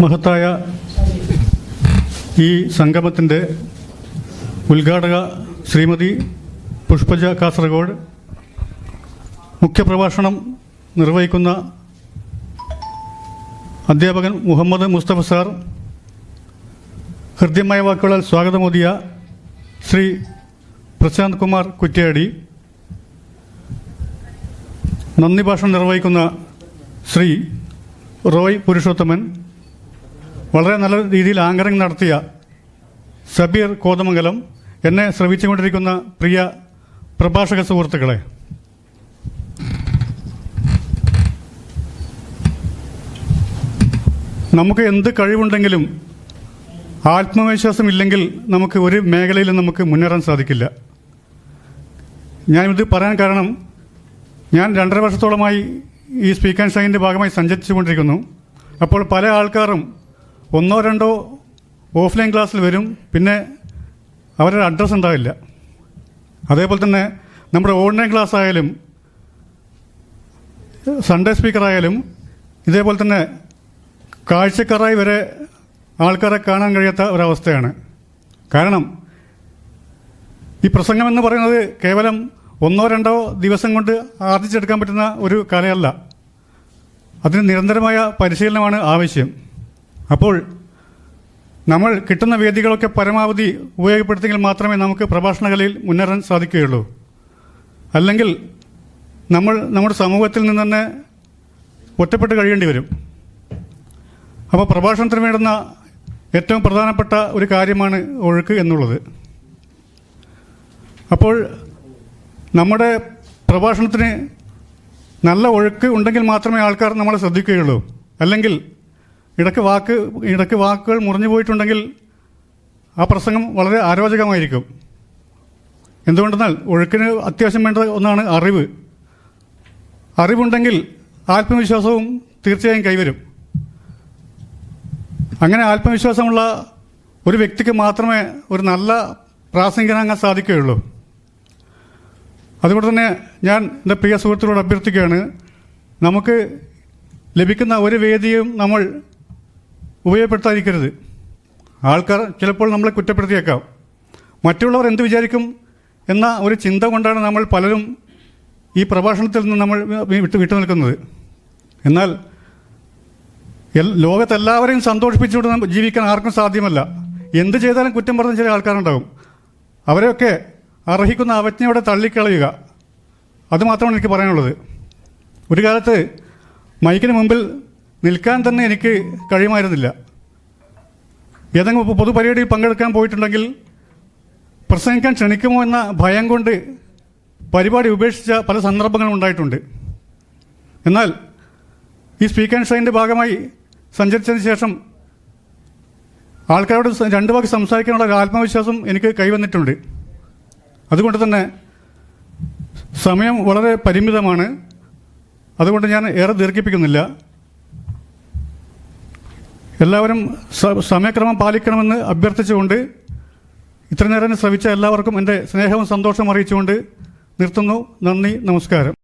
മഹത്തായ ഈ സംഗമത്തിന്റെ ഉദ്ഘാടക ശ്രീമതി പുഷ്പജ കാസർഗോഡ് മുഖ്യപ്രഭാഷണം നിർവഹിക്കുന്ന അധ്യാപകൻ മുഹമ്മദ് മുസ്തഫ സാർ ഹൃദ്യമായ വാക്കുകളാൽ സ്വാഗതമോദിയ ശ്രീ പ്രശാന്ത് കുമാർ കുറ്റ്യാടി നന്ദി ഭാഷണം നിർവഹിക്കുന്ന ശ്രീ റോയ് പുരുഷോത്തമൻ വളരെ നല്ല രീതിയിൽ ആങ്കറിംഗ് നടത്തിയ സബീർ കോതമംഗലം എന്നെ ശ്രവിച്ചുകൊണ്ടിരിക്കുന്ന പ്രിയ പ്രഭാഷക സുഹൃത്തുക്കളെ. നമുക്ക് എന്ത് കഴിവുണ്ടെങ്കിലും ആത്മവിശ്വാസമില്ലെങ്കിൽ നമുക്ക് ഒരു മേഖലയിലും നമുക്ക് മുന്നേറാൻ സാധിക്കില്ല. ഞാനിത് പറയാൻ കാരണം ഞാൻ രണ്ടര വർഷത്തോളമായി ഈ സ്പീക്ക് ആൻഡ് ഷൈന്റെ ഭാഗമായി സഞ്ചരിച്ചുകൊണ്ടിരിക്കുന്നു. അപ്പോൾ പല ആൾക്കാരും ഒന്നോ രണ്ടോ ഓഫ്ലൈൻ ക്ലാസ്സിൽ വരും. പിന്നെ അവരുടെ അഡ്രസ്സ് ഉണ്ടാവില്ല. അതേപോലെ തന്നെ നമ്മുടെ ഓൺലൈൻ ക്ലാസ് ആയാലും സൺഡേ സ്പീക്കർ ആയാലും ഇതേപോലെ തന്നെ കാഴ്ചക്കാരായി വരെ ആൾക്കാരെ കാണാൻ കഴിയാത്ത ഒരവസ്ഥയാണ്. കാരണം ഈ പ്രസംഗം എന്ന് പറയുന്നത് കേവലം ഒന്നോ രണ്ടോ ദിവസം കൊണ്ട് ആർജിച്ചെടുക്കാൻ പറ്റുന്ന ഒരു കലയല്ല. അതിന് നിരന്തരമായ പരിശീലനമാണ് ആവശ്യം. അപ്പോൾ നമ്മൾ കിട്ടുന്ന വേദികളൊക്കെ പരമാവധി ഉപയോഗപ്പെടുത്തിയെങ്കിൽ മാത്രമേ നമുക്ക് പ്രഭാഷണകലയിൽ മുന്നേറാൻ സാധിക്കുകയുള്ളൂ. അല്ലെങ്കിൽ നമ്മൾ നമ്മുടെ സമൂഹത്തിൽ നിന്ന് തന്നെ ഒറ്റപ്പെട്ട് കഴിയേണ്ടി വരും. അപ്പോൾ പ്രഭാഷണത്തിന് വേണ്ടുന്ന ഏറ്റവും പ്രധാനപ്പെട്ട ഒരു കാര്യമാണ് ഒഴുക്ക് എന്നുള്ളത്. അപ്പോൾ നമ്മുടെ പ്രഭാഷണത്തിന് നല്ല ഒഴുക്ക് ഉണ്ടെങ്കിൽ മാത്രമേ ആൾക്കാർ നമ്മളെ ശ്രദ്ധിക്കുകയുള്ളൂ. അല്ലെങ്കിൽ ഇടയ്ക്ക് വാക്ക് ഇടയ്ക്ക് വാക്കുകൾ മുറിഞ്ഞു പോയിട്ടുണ്ടെങ്കിൽ ആ പ്രസംഗം വളരെ ആരോചകമായിരിക്കും. എന്തുകൊണ്ടെന്നാൽ ഒഴുക്കിന് അത്യാവശ്യം വേണ്ട ഒന്നാണ് അറിവ്. അറിവുണ്ടെങ്കിൽ ആത്മവിശ്വാസവും തീർച്ചയായും കൈവരും. അങ്ങനെ ആത്മവിശ്വാസമുള്ള ഒരു വ്യക്തിക്ക് മാത്രമേ ഒരു നല്ല പ്രാസംഗികനാകാൻ സാധിക്കുകയുള്ളൂ. അതുകൊണ്ട് തന്നെ ഞാൻ എന്റെ പ്രിയ സുഹൃത്തുക്കളോട് അഭ്യർത്ഥിക്കുകയാണ് നമുക്ക് ലഭിക്കുന്ന ഒരു വേദിയും നമ്മൾ ഉപയോഗപ്പെടുത്താതിരിക്കരുത്. ആൾക്കാർ ചിലപ്പോൾ നമ്മളെ കുറ്റപ്പെടുത്തിയേക്കാം. മറ്റുള്ളവർ എന്ത് വിചാരിക്കും എന്ന ഒരു ചിന്ത കൊണ്ടാണ് നമ്മൾ പലരും ഈ പ്രഭാഷണത്തിൽ നിന്ന് നമ്മൾ വിട്ടു വിട്ടു നിൽക്കുന്നത്. എന്നാൽ ലോകത്തെല്ലാവരെയും സന്തോഷിപ്പിച്ചുകൊണ്ട് ജീവിക്കാൻ ആർക്കും സാധ്യമല്ല. എന്ത് ചെയ്താലും കുറ്റം പറഞ്ഞ ചില ആൾക്കാരുണ്ടാകും. അവരെയൊക്കെ അർഹിക്കുന്ന അവജ്ഞയോടെ തള്ളിക്കളയുക. അതുമാത്രമാണ് എനിക്ക് പറയാനുള്ളത്. ഒരു കാലത്ത് മൈക്കിന് മുമ്പിൽ നിൽക്കാൻ തന്നെ എനിക്ക് കഴിയുമായിരുന്നില്ല. ഏതെങ്കിലും പൊതുപരിപാടിയിൽ പങ്കെടുക്കാൻ പോയിട്ടുണ്ടെങ്കിൽ പ്രസംഗിക്കാൻ ക്ഷണിക്കുമോ എന്ന ഭയം കൊണ്ട് പരിപാടി ഉപേക്ഷിച്ച പല സന്ദർഭങ്ങളും ഉണ്ടായിട്ടുണ്ട്. എന്നാൽ ഈ സ്പീക്ക് ആൻഡ് ഷൈന്റെ ഭാഗമായി സഞ്ചരിച്ചതിന് ശേഷം ആൾക്കാരോട് രണ്ടു വാക്ക് സംസാരിക്കാനുള്ള ആത്മവിശ്വാസം എനിക്ക് കൈവന്നിട്ടുണ്ട്. അതുകൊണ്ട് തന്നെ സമയം വളരെ പരിമിതമാണ്. അതുകൊണ്ട് ഞാൻ ഏറെ ദീർഘിപ്പിക്കുന്നില്ല. എല്ലാവരും സമയക്രമം പാലിക്കണമെന്ന് അഭ്യർത്ഥിച്ചുകൊണ്ട് ഇത്രനേരം ശ്രവിച്ച എല്ലാവർക്കും എന്റെ സ്നേഹവും സന്തോഷവും അറിയിച്ചുകൊണ്ട് നിർത്തുന്നു. നന്ദി നമസ്കാരം.